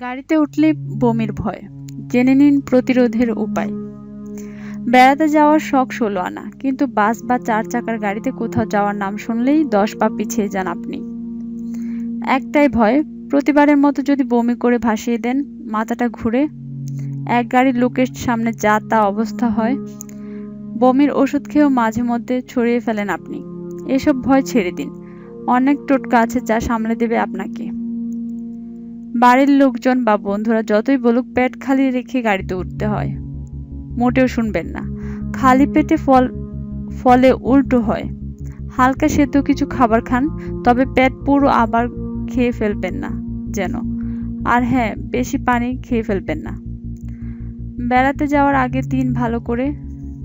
গাড়িতে উঠলেই বমির ভয়। জেনে নিন প্রতিরোধের উপায়। বেড়াতে যাওয়ার শখ ষোলো আনা, কিন্তু বাস বা চার চাকার গাড়িতে কোথাও যাওয়ার নাম শুনলেই দশ পা পিছিয়ে যান আপনি। একটাই ভয়, প্রতিবারের মতো যদি বমি করে ভাসিয়ে দেন, মাথাটা ঘুরে। এক গাড়ির লোকের সামনে যা তা অবস্থা হয়, বমির ওষুধ খেয়েও মাঝে মধ্যে ছড়িয়ে ফেলেন আপনি। এসব ভয় ছেড়ে দিন। অনেক টোটকা আছে যা সামলে দেবে আপনাকে। বাড়ির লোকজন বা বন্ধুরা যতই বলুক, পেট খালি রেখে গাড়িতে উঠতে হয়। মোটেও শুনবেন না। খালি পেটে ফল, ফলে উল্টো হয়। হালকা সেদ্ধ কিছু খাবার খান, তবে পেট পুরো আবার খেয়ে ফেলবেন না যেন। আর হ্যাঁ বেশি পানি খেয়ে ফেলবেন না। বেড়াতে যাওয়ার আগের দিন ভালো করে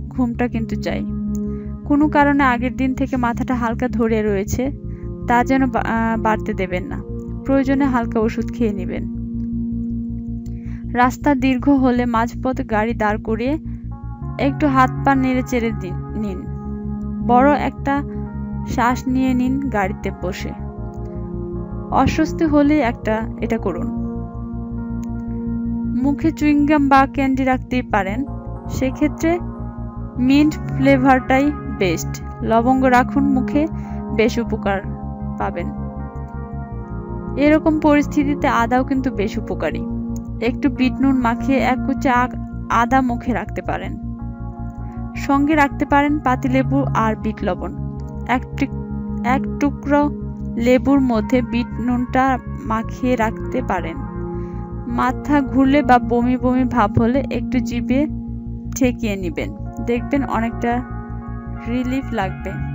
ঘুমটা কিন্তু চাই। কোনো কারণে আগের দিন থেকে মাথাটা হালকা ধরে রয়েছে, তা যেন বাড়তে দেবেন না। প্রয়োজনে হালকা ওষুধ খেয়ে নেবেন। রাস্তা দীর্ঘ হলে মাঝপথে গাড়ি দাঁড় করিয়ে একটু হাত পা নেড়ে চেড়ে নিন। বড় একটা শ্বাস নিয়ে নিন গাড়িতে বসে। অস্বস্তি হলে একটা এটা করুন। মুখে চুইংগাম বা ক্যান্ডি রাখতেই পারেন। সেক্ষেত্রে মিন্ট ফ্লেভারটাই বেস্ট। লবঙ্গ রাখুন মুখে, বেশ উপকার পাবেন। এরকম পরিস্থিতিতে আদাও কিন্তু বেশ উপকারী। একটু বিট নুন মাখিয়ে এক কুচা আদা মুখে রাখতে পারেন। সঙ্গে রাখতে পারেন পাতিলেবু আর বিট লবণ। এক টিক- এক টুকরো লেবুর মধ্যে বিট নুনটা মাখিয়ে রাখতে পারেন। মাথা ঘুরলে বা বমি বমি ভাব হলে একটু জিভে ঠেকিয়ে নেবেন। দেখবেন অনেকটা রিলিফ লাগবে।